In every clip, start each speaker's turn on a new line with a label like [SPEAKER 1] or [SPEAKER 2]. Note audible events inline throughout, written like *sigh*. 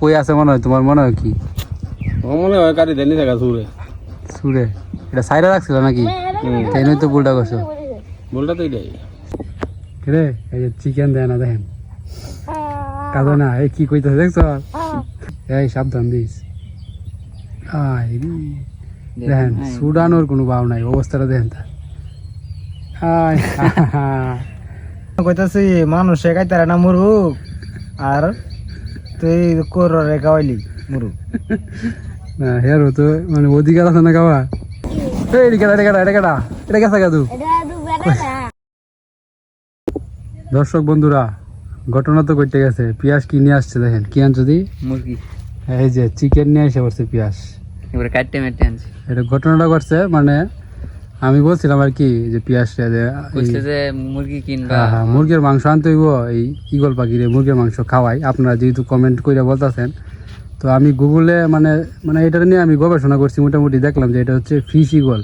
[SPEAKER 1] কই আছে মনে হয়? তোমার মনে হয় কি?
[SPEAKER 2] মনে হয় গাড়ি দেনি থাকা সুরে।
[SPEAKER 1] সুরে? এটা সাইডে রাখছিল নাকি? তাই নয় তো ভুলটা করছ।
[SPEAKER 2] বলটা তো এটাই।
[SPEAKER 1] রে? এই যে চিকেন দেয় না দেখেন। কাঁদো না এই কি কইতেছে দেখছ? এই সাবধান দিস। আই রে। দেখেন সুডানোর কোনো ভাব নাই অবস্থাটা দেখেন তা। *laughs*
[SPEAKER 3] কইতাছি মানুষ খাইতারে না মুরুক। আর তুই কোর রে খাওয়াইলি মুরুক
[SPEAKER 1] না হের তো মানে অধিকার আছে না খাওয়া এই এটা কেডা, এটা কেডা, এটা কেডা? কাদু দর্শক বন্ধুরা ঘটনা তো করতে গেছে। পিয়াস কি নিয়ে আসছে দেখেন? কি আনছো দি?
[SPEAKER 3] মুরগি।
[SPEAKER 1] এই যে চিকেন নিয়ে এসে পড়ছে পিয়াস
[SPEAKER 3] এবারে কাটতে মেটে আনছি।
[SPEAKER 1] এটা ঘটনাটা করছে মানে আমি বলছিলাম আর কি যে পিয়াস
[SPEAKER 3] বুঝতে যে মুরগি কিনবা।
[SPEAKER 1] হ্যাঁ হ্যাঁ মুরগির মাংস আনতে হইব এই ইগল পাখিরে মুরগির মাংস খাওয়াই। আপনারা যেহেতু কমেন্ট করে বলতেছেন তো আমি গুগলে মানে মানে এটা নিয়ে আমি গবেষণা করছি মোটামুটি দেখলাম যে এটা হচ্ছে ফিশ ইগল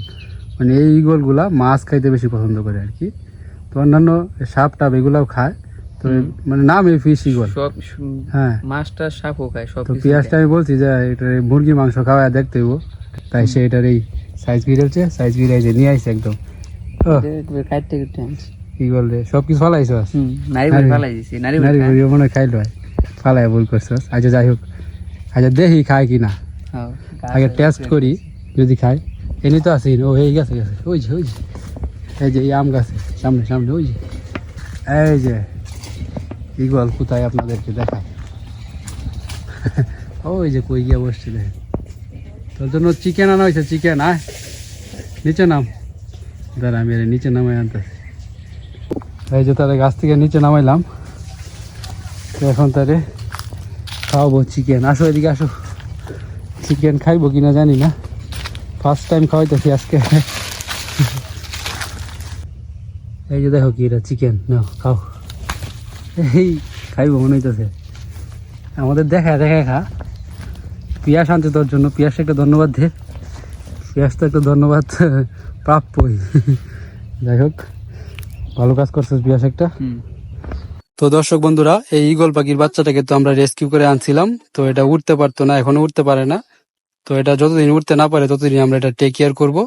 [SPEAKER 1] মানে এই ইগলগুলা মাছ খাইতে বেশি পছন্দ করে আর কি। তো অন্যান্য সাপ টাপ এগুলাও খায় তো মানে নাম এই ফিশ ইগল হ্যাঁ।
[SPEAKER 3] মাছটা সাপও খায় সব
[SPEAKER 1] তো পেঁয়াজটা আমি বলছি যে এটা মুরগির মাংস খাওয়ায় দেখতে হইব। তাই সে এটার এই সাইজ গিরেছে সাইজ গিরে যে নিয়ে আইছে একদম। ও।
[SPEAKER 3] কাটতে কাটতে আনছি।
[SPEAKER 1] ইগল রে সব কিছু ফলাইছ
[SPEAKER 3] নারী
[SPEAKER 1] নারী-
[SPEAKER 3] ফালাই দিছি নারী
[SPEAKER 1] নারী মনে খাইলো ফালাই ভুল করছস আচ্ছা যাই হোক। আচ্ছা দেখি খায় কি না।
[SPEAKER 3] হ্যাঁ,
[SPEAKER 1] আগে টেস্ট করি যদি খায়। এনে তো আসি ও এই গেছে গেছে। ওই যে ওই যে। এই যে এই আম গাছে। সামনে সামনে ওই যে। এই যে। ইগল কোথায় আপনাদেরকে দেখায়? *laughs* ওই যে কই গিয়ে বসছে দেখেন। তোর জন্য চিকেন আনা হয়েছে চিকেন আয়। নিচে নাম। দাঁড়া, আমি নিচে নামাই আনতেছি। এই যে তাহলে গাছ থেকে নিচে নামাইলাম। এখন তারে খাওয়াবো চিকেন আসো এদিকে, আসো। চিকেন খাইবো কিনা জানি না। ফার্স্ট টাইম খাওয়াইতেছি আজকে। এই যে দেখো কি এটা চিকেন নাও, খাও। এই, খাইবো, মনে হইতেছে। আমাদের দেখা দেখা খা। পিয়াস আনছে তোর জন্য। পিয়াস একটা ধন্যবাদ দে। পিয়াস তো একটা ধন্যবাদ *laughs* প্রাপ্যই। যাই হোক ভালো কাজ করছিস পিয়াস একটা। তো দর্শক বন্ধুরা এই ইগল পাখির বাচ্চাটাকে তো আমরা রেস্কিউ করে আনছিলাম। তো এটা উঠতে পারতো না এখনও উঠতে পারে না। তো এটা যতদিন উঠতে না পারে ততদিন আমরা এটা টেক কেয়ার করব।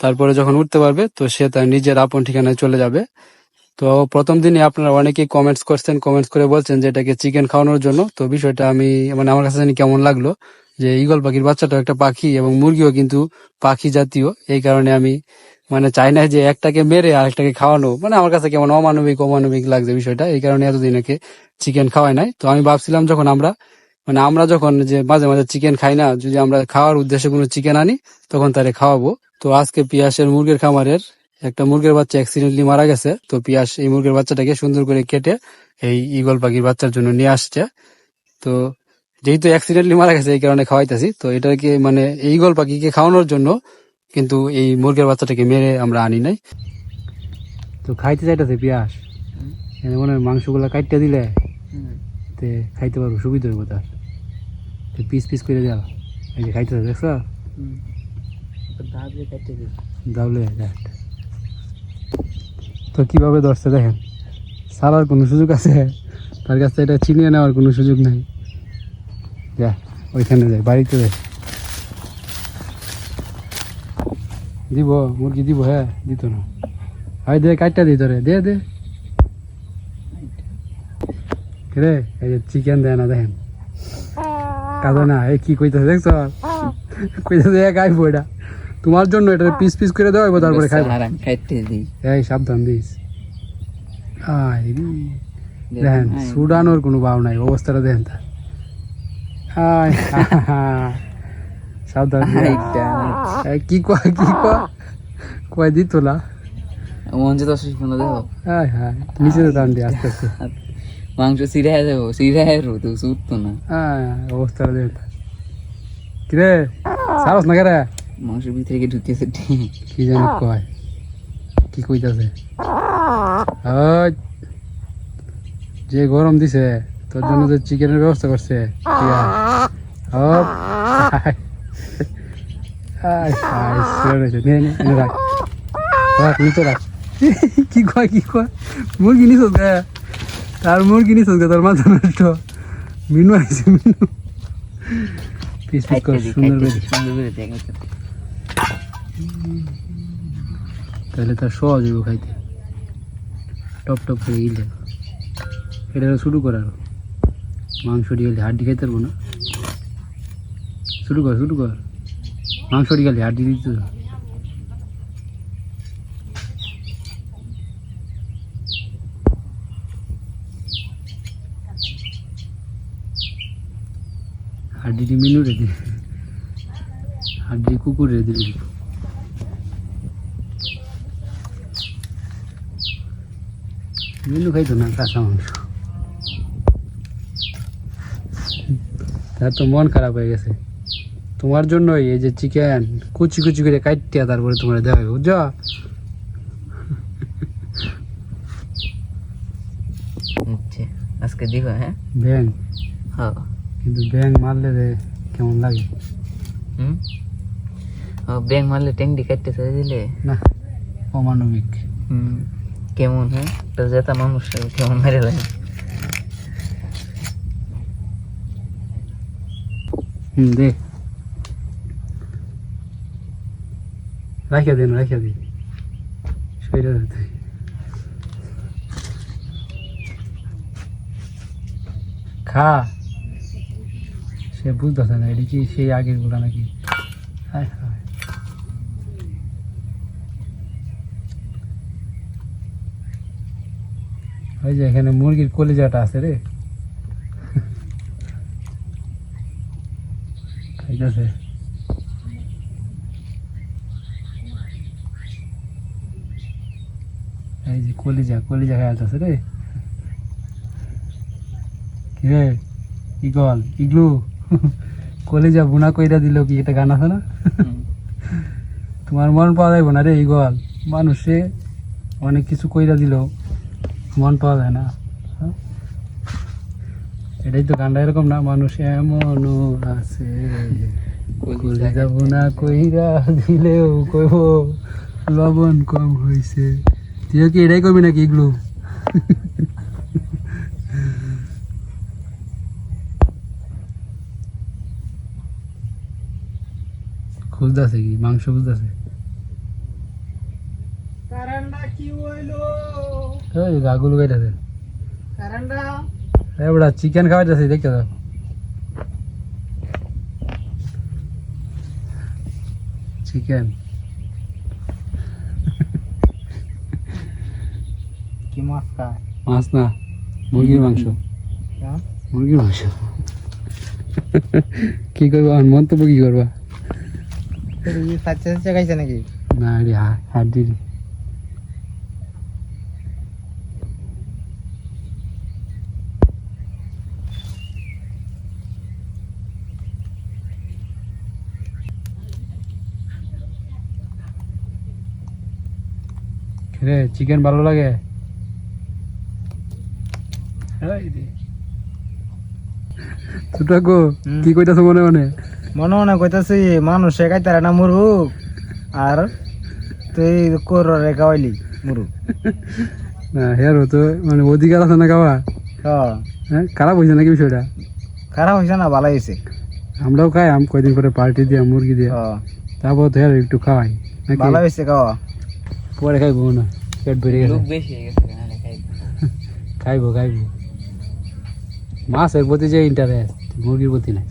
[SPEAKER 1] তারপরে যখন উঠতে পারবে তো সে তার নিজের আপন ঠিকানায় চলে যাবে। তো প্রথম দিনে আপনারা অনেকেই কমেন্টস করছেন কমেন্টস করে বলছেন যে এটাকে চিকেন খাওয়ানোর জন্য। তো বিষয়টা আমি মানে আমার কাছে জানি কেমন লাগল। যে ইগল পাখির বাচ্চাটা একটা পাখি এবং মুরগিও কিন্তু পাখি জাতীয়। এই কারণে আমি মানে চাই না যে একটাকে মেরে আরেকটাকে খাওয়ানো। মানে আমার কাছে কেমন অমানবিক অমানবিক লাগছে বিষয়টা। এই কারণে এতদিন একে চিকেন খাওয়াই নাই। তো আমি ভাবছিলাম যখন আমরা মানে আমরা যখন যে মাঝে মাঝে চিকেন খাই না, যদি আমরা খাওয়ার উদ্দেশ্যে কোনো চিকেন আনি, তখন তারে খাওয়াবো। তো আজকে পিয়াসের মুরগির খামারের একটা মুরগির বাচ্চা অ্যাক্সিডেন্টলি মারা গেছে। তো পিয়াস এই মুরগির বাচ্চাটাকে সুন্দর করে কেটে এই ইগল পাখির বাচ্চার জন্য নিয়ে আসছে। তো যেহেতু অ্যাক্সিডেন্টলি মারা গেছে, এই কারণে খাওয়াইতেছি। তো এটাকে মানে এই ইগল পাখিকে খাওয়ানোর জন্য কিন্তু এই মুরগির বাচ্চাটাকে মেরে আমরা আনি নাই। তো খাইতে চাইতেছে পিয়াস। মনে হয় মাংসগুলো কাটতে দিলে তে খাইতে পারব, সুবিধা হইব তার। পিস পিস করে দেওয়া এই যে খাইতেছে, দেখছ। তো কীভাবে ধরছে দেখেন? সারার কোনো সুযোগ আছে? তার কাছে এটা ছিনিয়ে নেওয়ার কোনো সুযোগ নাই। যা ওইখানে যাই বাড়িতে যাই দিব মুরগি দিব হ্যাঁ দিত না। হয় দে কাটটা দিত রে দে দে। রে এই যে চিকেন দেয় না দেখেন। কাঁদো না এই কি কইতেছে দেখছ? কইতেছে এক আইবো এটা। তোমার জন্য এটা পিস পিস করে দেওয়া হইবো তারপরে খাইবো। এই সাবধান দিস। দেখেন সুডানোর কোনো ভাব নাই অবস্থাটা দেখেন আয় *laughs* সাবধান কি কয় কি কয়? কয় দিত না
[SPEAKER 3] মঞ্চে
[SPEAKER 1] হায় হায় নিচে তো টান দিয়ে আস্তে আস্তে।
[SPEAKER 3] মাংস সিরায় দেবো সিরায় তো সুতো না।
[SPEAKER 1] আয় অবস্থাটা দেখেন তার কিরে সারস না কেরে?
[SPEAKER 3] মাংসের ভিতরে গিয়ে ঢুকেছে
[SPEAKER 1] কি জানি কয়। কি কইতাছে? যে গরম দিছে তোর জন্য যে চিকেনের ব্যবস্থা করছে রাখ। কি কয় কি কয়? মুরগি নিছস গে। তার মুরগি নিছস গে তোর মাথা নষ্ট। মিনু মিনু। পিস পিস সুন্দর করে।
[SPEAKER 4] সুন্দর করে।
[SPEAKER 1] তাহলে তার সহজ হইব খাইতে। টপ টপ করে গিলে এটা শুরু কর আরও মাংস দিয়ে গেলে হাড্ডি খাইতে পারব না। শুরু কর শুরু কর। মাংস দিয়ে গেলে হাড্ডি দিতে। হাড্ডিটি মিনু রে দিলি হাড্ডি কুকুর রে দিলি মিনু খাইতো না কাঁচা মাংস। তার তো মন খারাপ হয়ে গেছে। তোমার জন্যই এই যে চিকেন কুচি কুচি করে কাটিয়া তারপরে তোমার দেওয়া হবে বুঝছ?
[SPEAKER 4] আচ্ছা আজকে দিব হ্যাঁ?
[SPEAKER 1] ব্যাং
[SPEAKER 4] হ্যাঁ।
[SPEAKER 1] কিন্তু ব্যাং মারলে রে কেমন লাগে?
[SPEAKER 4] হুম? ও ব্যাং মারলে টেংডি কাটতে ছেড়ে দিলে?
[SPEAKER 1] না অমানবিক।
[SPEAKER 4] হুম কেমন হ্যাঁ? তো যেটা মানুষ কেমন মেরে লাগে?
[SPEAKER 1] দে রাখিয়া দিন রাখিয়া দিন সেইটা খা সে বুঝতেছে না এটা কি সেই আগেরগুলা নাকি হায় হায়। ওই যে এখানে মুরগির কলিজাটা আছে রে খাইতেছে এই যে কলিজা কলিজা খাইতেছে রে। কিরে, ইগল, ইগলু, কলিজা বুনা কইরা দিল কি, এটা গান আছে না? তোমার মন পাওয়া যাইব না রে, ইগল। মানুষে অনেক কিছু কইরা দিল, মন পাওয়া যায় না? এটাই তো গানটা এরকম না মানুষ এমনও আছে। কলিজা বোনা কইরা দিলেও কইব লবণ কম হইছে। তুই কি এটাই করবি নাকি এগুলো? খুঁজতেছে কি? মাংস খুঁজতেছে
[SPEAKER 3] কারেন্টটা কি হইল?
[SPEAKER 1] গাগুলো গাইতেছে
[SPEAKER 3] কারেন্টটা
[SPEAKER 1] এবার চিকেন খাওয়াইতেছে দেখতে দাও। চিকেন
[SPEAKER 3] কি মাছ খায়?
[SPEAKER 1] মাছ না মুরগির মাংস।
[SPEAKER 3] হ্যাঁ?
[SPEAKER 1] মুরগির মাংস। কি করবা আর মন্তব্য কি করবা?
[SPEAKER 3] খাইছে নাকি?
[SPEAKER 1] না হাড্ডি রে চিকেন ভালো লাগে? কি কইতাছো মনে মনে?
[SPEAKER 3] মনে মনে কইতাছি মানুষে খাইতারে না মুরুগ আর তুই কোর রে খাওয়াইলি মুরুগ
[SPEAKER 1] না হেয়ার হতো মানে অধিকার আছে না খাওয়া?
[SPEAKER 3] হ্যাঁ
[SPEAKER 1] হ্যাঁ খারাপ হয়েছে নাকি বিষয়টা?
[SPEAKER 3] খারাপ হয়েছে না ভালো হয়েছে
[SPEAKER 1] আমরাও খাই আম কয়দিন করে পার্টি দিয়া মুরগি দিয়া।
[SPEAKER 3] হ্যাঁ
[SPEAKER 1] তারপর তো একটু খাওয়াই
[SPEAKER 3] ভালো হয়েছে খাওয়া।
[SPEAKER 1] পরে খাইবো না পেট ভরে গেছে।
[SPEAKER 4] লোক বেশি হয়ে গেছে *laughs*
[SPEAKER 1] খাইবো। খাইবো মাছের প্রতি যে ইন্টারেস্ট মুরগির প্রতি নাই।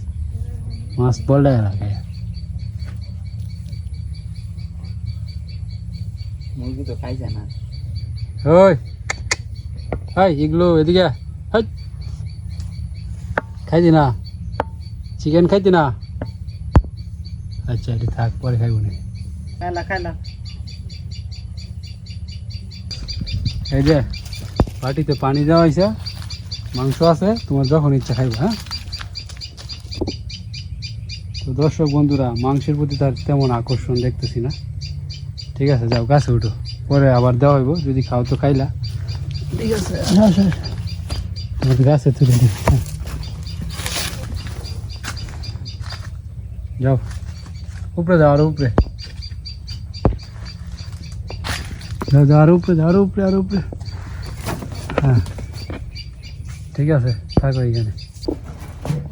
[SPEAKER 1] মাছ বলটা খাই
[SPEAKER 4] মুরগি তো খাইছে না।
[SPEAKER 1] ওই হাই এগুলো এদিকে। হাই খাইতি না? চিকেন খাইতি না? আচ্ছা এটি থাক পরে খাইবো না
[SPEAKER 3] খাইলা খাইলা।
[SPEAKER 1] এই যে বাটিতে পানি দেওয়া হয়েছে মাংস আছে তোমার যখন ইচ্ছা খাইবে হ্যাঁ? তো দর্শক বন্ধুরা মাংসের প্রতি তার তেমন আকর্ষণ দেখতেছি না। ঠিক আছে যাও গাছে উঠো। পরে আবার দেওয়া হইব যদি খাও তো খাইলা। ঠিক আছে। তোমার গাছে তুলে দিই হ্যাঁ। যাও। উপরে যাও আরও উপরে। উপরে উপরে উপরে। হ্যাঁ। ঠিক আছে, থাকো এখানে।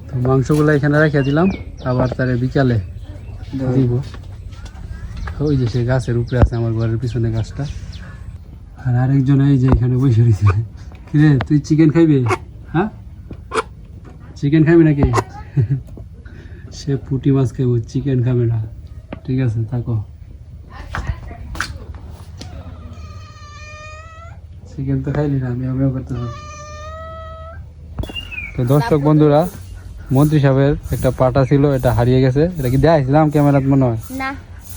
[SPEAKER 1] তো মাংসগুলো এখানে রেখে দিলাম, আবার তারে বিকালে দিব। ওই যে সে গাছের উপরে আছে, আমার ঘরের পিছনে গাছটা। আর আরেকজন এই যে এখানে বসে রয়েছে। কিরে, তুই চিকেন খাইবি? হ্যাঁ? চিকেন খাবি নাকি? সে পুটি মাছ খাইব চিকেন খাবে না। ঠিক আছে, থাকো। চিকেন তো খাইলি না আমি আমিও করতে তো দর্শক বন্ধুরা মন্ত্রী সাহেবের একটা পাটা ছিল এটা হারিয়ে গেছে। এটা কি দেখাইছিলাম ক্যামেরাত মনে হয়?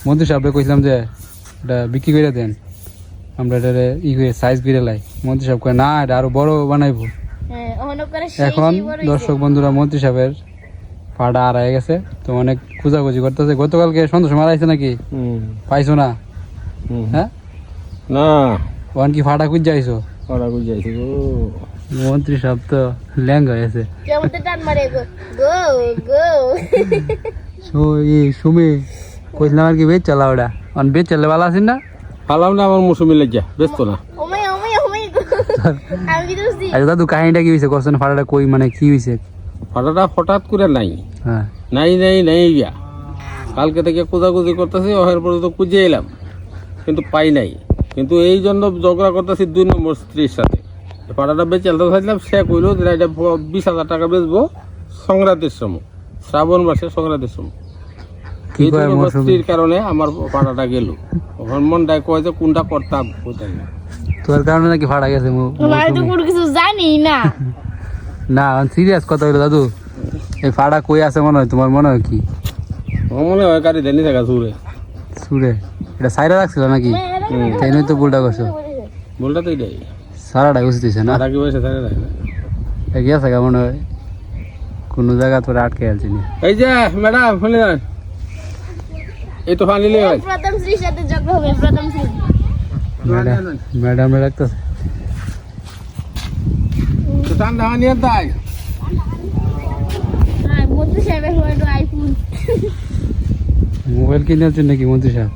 [SPEAKER 1] মন্ত্রী সাহেবকে কইছিলাম যে এটা বিক্রি করে দেন। আমরা এটা ই করে সাইজ করে লাই। মন্ত্রী সাহেব কয় না এটা আরও বড় বানাইবো।
[SPEAKER 5] হ্যাঁ
[SPEAKER 1] এখন দর্শক বন্ধুরা মন্ত্রী সাহেবের পাটা হারায় গেছে। তো অনেক খোঁজাখুঁজি করতেছে। গতকালকে সন্তোষ সময় আইছে নাকি?
[SPEAKER 2] হুম।
[SPEAKER 1] পাইছো না?
[SPEAKER 2] হুম।
[SPEAKER 1] হ্যাঁ?
[SPEAKER 2] না।
[SPEAKER 1] ওখান কি ফাটা খুঁজ যাইছো
[SPEAKER 2] ওরা বুঝাইছি গো।
[SPEAKER 1] মন্ত্রী সাহেব তো ল্যাং হয়েছে।
[SPEAKER 5] কেমন তো টান মারে গো গো গো।
[SPEAKER 1] সো ই সুমি কইছিলাম আর কি বেচ চালা ওটা। অন বেচ চালে ভালো আছেন না?
[SPEAKER 2] পালাম না আমার মৌসুমি লেগিয়া ব্যস্ত না।
[SPEAKER 5] ওমাই ওমাই ওমাই গো। আমি কি দোষী
[SPEAKER 1] আচ্ছা দাদু কাহিনীটা কি হয়েছে কোশ্চেন ফাটাটা কই মানে কি হয়েছে
[SPEAKER 2] ফাটাটা হঠাৎ করে নাই।
[SPEAKER 1] হ্যাঁ।
[SPEAKER 2] নাই নাই নাই গিয়া। কালকে থেকে খোঁজাখুঁজি করতেছি ওহের পরে তো খুঁজে এলাম। কিন্তু পাই নাই। কিন্তু এই জন্য ঝগড়া করতেছি দুই নম্বর স্ত্রীর সাথে। পাড়াটা বেঁচে আলতে চাইছিলাম সে কইলো যে এটা বিশ হাজার টাকা বেচবো সংক্রান্তির সময় শ্রাবণ মাসে সংক্রান্তির সময়। এই
[SPEAKER 1] কয়
[SPEAKER 2] নম্বর
[SPEAKER 1] মৌসুমী?
[SPEAKER 2] স্ত্রীর কারণে আমার পাড়াটা গেল। ওখান মনটায় কয় যে কোনটা করতাম কোথায় না।
[SPEAKER 1] তোর কারণে নাকি ফাটা গেছে মৌ-
[SPEAKER 5] আমি তো কোনো কিছু জানি না। *laughs*
[SPEAKER 1] না সিরিয়াস কথা হইল দাদু। এই ফাড়া কই আছে মনে হয়? তোমার মনে হয় কি?
[SPEAKER 2] মনে হয় গাড়ি দেনি থাকা সুরে
[SPEAKER 1] সুরে এটা সাইরা রাখছিল নাকি? তাই নয় তো ভুলটা করছ?
[SPEAKER 2] বলটা তো এটাই।
[SPEAKER 1] সারাটা বুঝতেছে না?
[SPEAKER 2] আর আগে বসে থাকে না?
[SPEAKER 1] এটা কি আছে মনে হয়? কোনো জায়গা তোরা আটকে আলছি না।
[SPEAKER 2] এই যে ম্যাডাম শুনে যান। এই তো ফানি লিয়ে ভাই
[SPEAKER 5] প্রথম স্ত্রীর সাথে ঝগড়া হবে প্রথম স্ত্রী
[SPEAKER 1] ম্যাডাম ম্যাডাম রাখতেছে
[SPEAKER 2] তো ঠান্ডা আর তাই?
[SPEAKER 5] হ্যাঁ
[SPEAKER 1] মোবাইল কিনে আছেন নাকি মন্ত্রী সাহেব?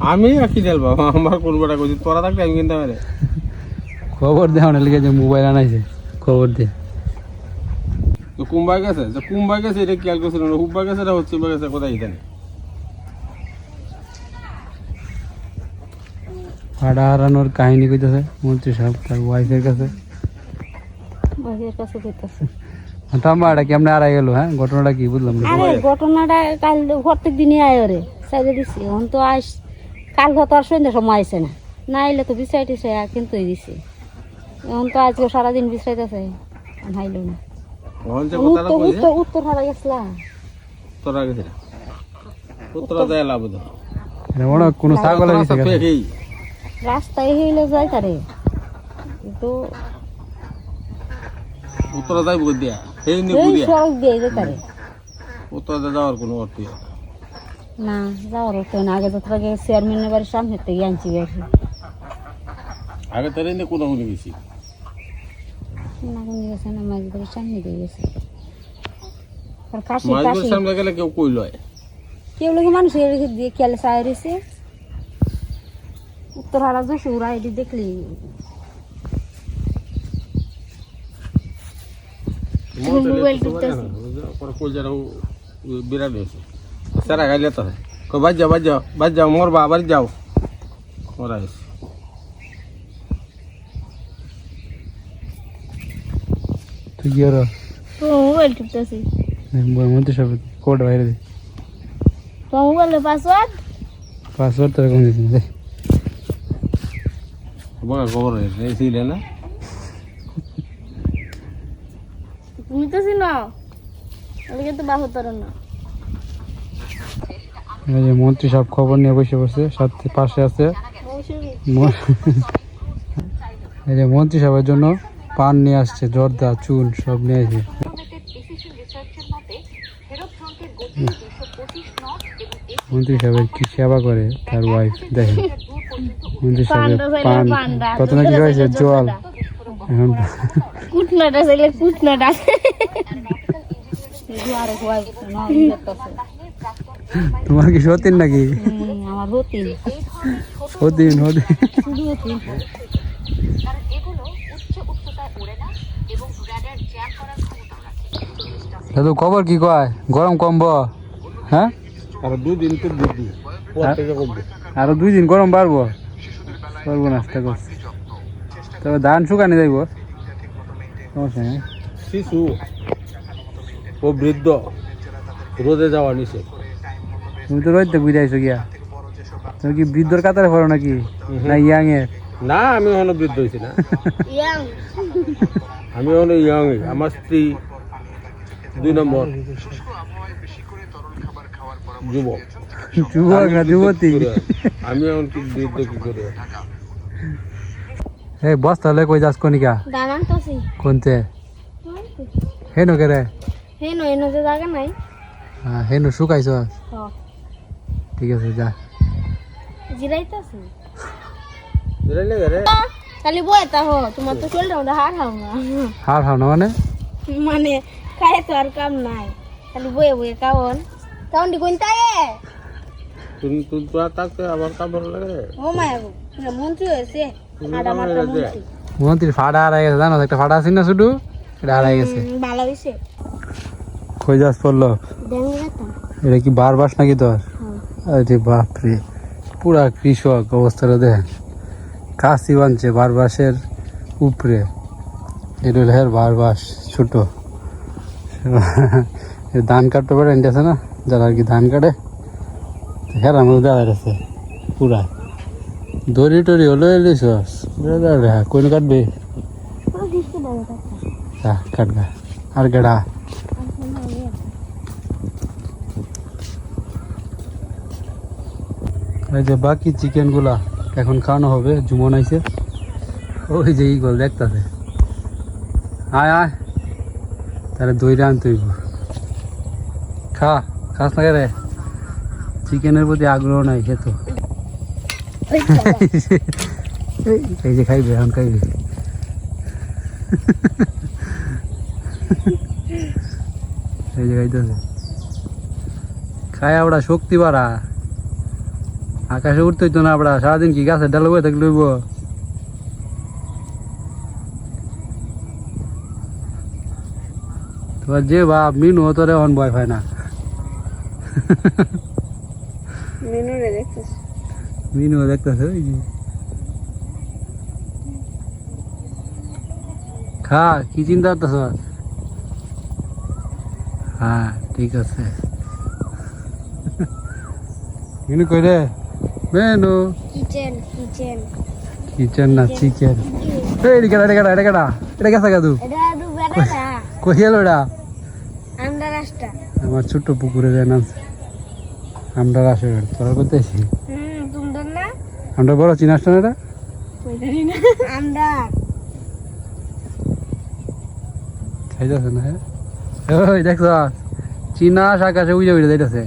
[SPEAKER 2] আমি আর কি দেলবা আমার কোন বড় কইছি তোরা থাকতে আমি কিনতে পারে
[SPEAKER 1] খবর দেওয়া না লিখে যে মোবাইল আনাইছে খবর দে।
[SPEAKER 2] তো কুম্বাই গেছে যে কুম্বাই গেছে এটা খেয়াল করছিল না হুব্বা গেছে এটা হচ্ছে গেছে কোথায় জানি।
[SPEAKER 1] ফাড়া হারানোর কাহিনী কইতেছে মন্ত্রী সাহেব তার ওয়াইফের কাছে।
[SPEAKER 6] বাহিরের কাছে কইতাছে।
[SPEAKER 1] কেমনে গেল হ্যাঁ? ঘটনাটা কি বুঝলাম না।
[SPEAKER 6] আরে ঘটনাটা কাল প্রত্যেক দিনই আয় রে সাইডে দিছি এখন তো আস কাল তো আর সন্ধ্যা সময় আইসে না। না আইলে তো বিচাই টিসাই কিন্তু দিছে। এখন তো আজকে সারাদিন বিচাইতেছে হাইল না। উত্তর হারা গেছিলাম
[SPEAKER 2] লাভ
[SPEAKER 1] এটা মনে কোনো ছাগল
[SPEAKER 6] রাস্তায় হইলে তারে কিন্তু
[SPEAKER 2] উত্তরা যাইব দিয়া? উত্তরা যাওয়ার কোনো অর্থ।
[SPEAKER 6] না যাওয়ার হতো না আগে তো তোকে চেয়ারম্যানের বাড়ির সামনে থেকে আনছি গেছি
[SPEAKER 2] আগে তার এনে কোনো কোনো গেছি
[SPEAKER 6] না কোন গেছে না বাড়ির সামনে দিয়ে গেছে আর কাশি কাশি
[SPEAKER 2] সামনে গেলে কেউ কই লয়
[SPEAKER 6] কেউ লোক মানুষ এদিকে দিয়ে খেলে চায় রয়েছে উত্তর হারা জোশ ওরা এটি দেখলি
[SPEAKER 5] মোবাইল টিপতেছে।
[SPEAKER 2] বিরাট হয়েছে সারা গাইলে তো কই বাজ যাও বাজ যাও বাজ যাও মোর বাবার যাও। ওরা এসে।
[SPEAKER 1] তুই কি আর
[SPEAKER 5] তো মোবাইল টিপতেছি।
[SPEAKER 1] মন্ত্রী সাহেব কোড বাইরে দে।
[SPEAKER 5] তো মোবাইলের পাসওয়ার্ড
[SPEAKER 1] পাসওয়ার্ড তো এরকম দিয়েছি দে।
[SPEAKER 2] বড় খবর ছিলে না?
[SPEAKER 5] তুমি তো চিনো? ওদিকে তো বাহু না।
[SPEAKER 1] এই যে মন্ত্রী সাহেব খবর নিয়ে বসে বসে সাথে পাশে আছে এই যে মন্ত্রী সাহেবের জন্য পান নিয়ে আসছে জর্দা চুন সব নিয়ে আসছে মন্ত্রী সাহেবের কি সেবা করে তার ওয়াইফ দেখেন। মন্ত্রী সাহেবের পান প্রথমে কি হয়েছে জল। এখন
[SPEAKER 5] কুটনাটা। *laughs* চাইলে *laughs* কুটনাটা
[SPEAKER 1] তোমার কি সতীন নাকি?
[SPEAKER 6] আমার হতি
[SPEAKER 1] সতীন সতীন।
[SPEAKER 6] শুধু হতি
[SPEAKER 1] দাদু খবর কি কয়? গরম কমব। হ্যাঁ?
[SPEAKER 2] আর দুদিন তো বুদ্ধি পর
[SPEAKER 1] আরও দুই দিন গরম বাড়বো? পারব না আস্তে করছি। তবে ধান শুকানি যাইব। সমস্যা নেই।
[SPEAKER 2] শিশু ও বৃদ্ধ রোদে যাওয়া নিষেধ।
[SPEAKER 1] তুমি তো রইতে বুঝে আইছো গিয়া। তুমি কি বৃদ্ধর কাতারে পড়ো নাকি? না ইয়াং এর
[SPEAKER 2] না আমি এখনও বৃদ্ধ হয়েছি না। আমি এখনও ইয়ং। আমার স্ত্রী দুই নম্বর। যুবক।
[SPEAKER 1] যুবক না যুবতী?
[SPEAKER 2] আমি এখন কি বৃদ্ধ কি করে?
[SPEAKER 1] এই বস্তা হলে কই যাস কনিকা
[SPEAKER 5] দানান তো সি
[SPEAKER 1] কোনতে? হেনো কে রে
[SPEAKER 5] হে নয় এনো যে জায়গা নাই।
[SPEAKER 1] হ্যাঁ, হেনো শুকাইছ
[SPEAKER 5] হ।
[SPEAKER 1] ঠিক আছে যা।
[SPEAKER 5] জিরাইতাছি
[SPEAKER 2] বুঝলে রে
[SPEAKER 5] খালি বয়ে তা হো তোমার তো চলটা মধ্যে হার হাও না।
[SPEAKER 1] হার হাও না মানে?
[SPEAKER 5] মানে খায় তো আর কাম নাই। খালি বয়ে বয়ে কাউন কাউন দি কোন তায়ে
[SPEAKER 2] তুমি তুমি তো তাকে আবার কাপড় লাগে
[SPEAKER 5] ও মায়া গো না মন্ত্রী হয়েছে। আডা মাত্রা মন্ত্রী।
[SPEAKER 1] মন্ত্রীর ফাটা হারাই গেছে জানো? একটা ফাটা আছে না শুধু? এটা হারাই গেছে।
[SPEAKER 5] ভালো হয়েছে
[SPEAKER 1] কই যাস পড়ল? এটা কি বার বাস নাকি তোর? আরে বাপরে পুরা কৃষক অবস্থাটা দেখ কাশি বানছে বার বাসের উপরে। এটা হের বার বাস ছোট ধান কাটতে পারে আছে না? যারা আর কি ধান কাটে হের আমাদের দাঁড়ায় আছে পুরা। দড়ি টড়ি হলো এলিস হ্যাঁ কোন কাটবে? যা কাটগা আর গেড়া। এই যে বাকি চিকেনগুলা এখন খাওয়ানো হবে, জুমন আইছে। ওই যে ইগল দেখতাছে। আয় আয়। তাহলে দইটা আনতে হইব। খা, খাস না রে? চিকেনের প্রতি আগ্রহ নাই খেত এই যে খাইবে, এখন খাইবে। এই যে খাইতেছে। খায় ওরা শক্তি বাড়া। আকাশে উঠতে হইতো না আমরা সারাদিন কি গাছের ডালে বয়ে থাকলে তোমার যে বাপ মিনু তোরে অন ভয় পায় না।
[SPEAKER 5] মেনু
[SPEAKER 1] মিনু দেখতেছে ওই যে। খা কি চিন্তা করতেছ? হ্যাঁ ঠিক আছে। মিনু কই রে? মেনু
[SPEAKER 5] কিচেন
[SPEAKER 1] না চিকেন এই এটা কেডা এটা কেডা এটা
[SPEAKER 5] রাস্তা
[SPEAKER 1] আমার ছোট্ট পুকুরে যায় নামছে আমরা আসে তোরা করতেছি
[SPEAKER 5] হুম তুমি না
[SPEAKER 1] আমরা বড় চিনাস না এটা
[SPEAKER 5] আন্ডা
[SPEAKER 1] খাইতেছে না হ্যাঁ ওই দেখছ চিনাস আকাশে উইজে উইজে যাইতেছে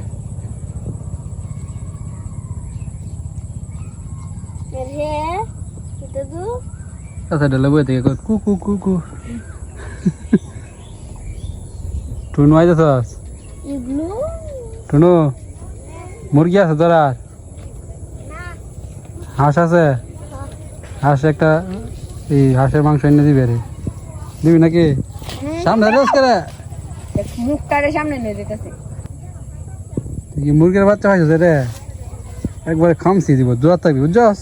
[SPEAKER 1] ডালে বই থেকে কু কু কু কু। টুনু আইতেছস?
[SPEAKER 5] ইগলু?
[SPEAKER 1] টুনু মুরগি আছে তোর আর হাঁস আছে? হাঁস একটা এই হাঁসের মাংস এনে দিবে রে। দিবি নাকি? সামনে রেস করে
[SPEAKER 5] মুখটারে সামনে নিয়ে যেতেছে।
[SPEAKER 1] মুরগির বাচ্চা খাইছিস রে? একবারে খামসি দিব দূর থাকবি বুঝছস?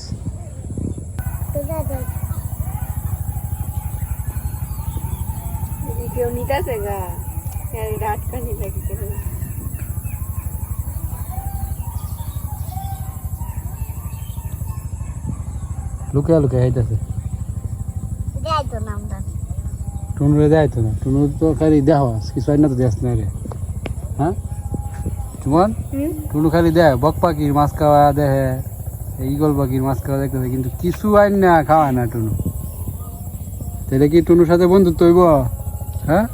[SPEAKER 1] লুকিয়া লুকিয়া খাইতেছে
[SPEAKER 5] যাই তো
[SPEAKER 1] টুনু রে দেয় না। টুনু তো খালি দেহ কিছু না তো দেশ না রে। হ্যাঁ? চুমন টুনু খালি দেয় বক পাখির মাছ খাওয়া দেহে ইগল পাখির মাছ খাওয়া দেখতেছে কিন্তু কিছু আইন না খাওয়ায় না টুনু। তাহলে কি টুনুর সাথে বন্ধুত্ব হইব? হ্যাঁ?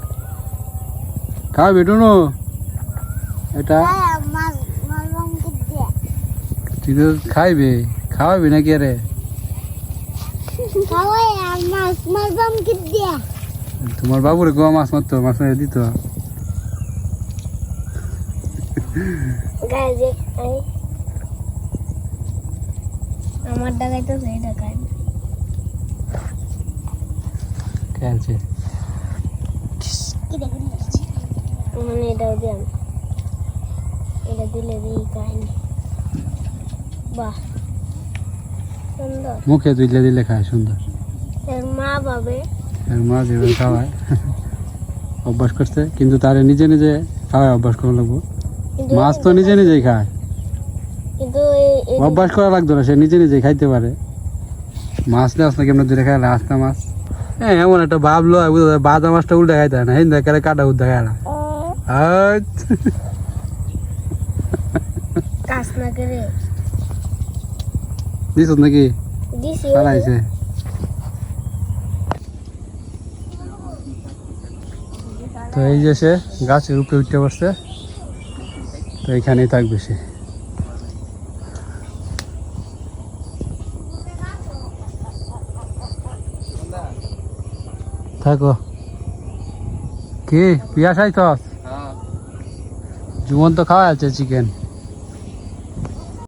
[SPEAKER 1] খাওয়াবি টুনু? এটা তো খাইবে। খাওয়াবি নাকি
[SPEAKER 5] আর?
[SPEAKER 1] তোমার বাবুরে গোয়া মাছ মারতো মাছ মেরে দিত।
[SPEAKER 5] আমার ডাকাই তো সেই ডাকাই
[SPEAKER 1] খেলছে
[SPEAKER 5] কি এটাও দিলাম এটা দিলে দিই কাহিনি। বাহ। সুন্দর।
[SPEAKER 1] মুখে তুলে দিলে খায় সুন্দর।
[SPEAKER 5] এর মা পাবে।
[SPEAKER 1] এর মা যেভাবে খাওয়ায় অভ্যাস করছে কিন্তু তারে নিজে নিজে খাওয়ায় অভ্যাস করা লাগবো। মাছ তো নিজে নিজেই খায়।
[SPEAKER 5] কিন্তু
[SPEAKER 1] অভ্যাস করা লাগতো না সে নিজে নিজে খাইতে পারে। মাছ নেওয়াস না কেমন দূরে খাইলে আস্তা মাছ। হ্যাঁ এমন একটা ভাবলো বাজা মাছটা উল্টে খাইতে না। হিন্দা কাটা উদ্দা খায় না। দিস নাকি?
[SPEAKER 5] দিছি।
[SPEAKER 1] তো এই যে সে গাছের উপরে উঠতে পারছে তো এখানেই থাকবে সে। থাকো। কি? পিয়াশাই তো? জীবন তো খাওয়া আছে চিকেন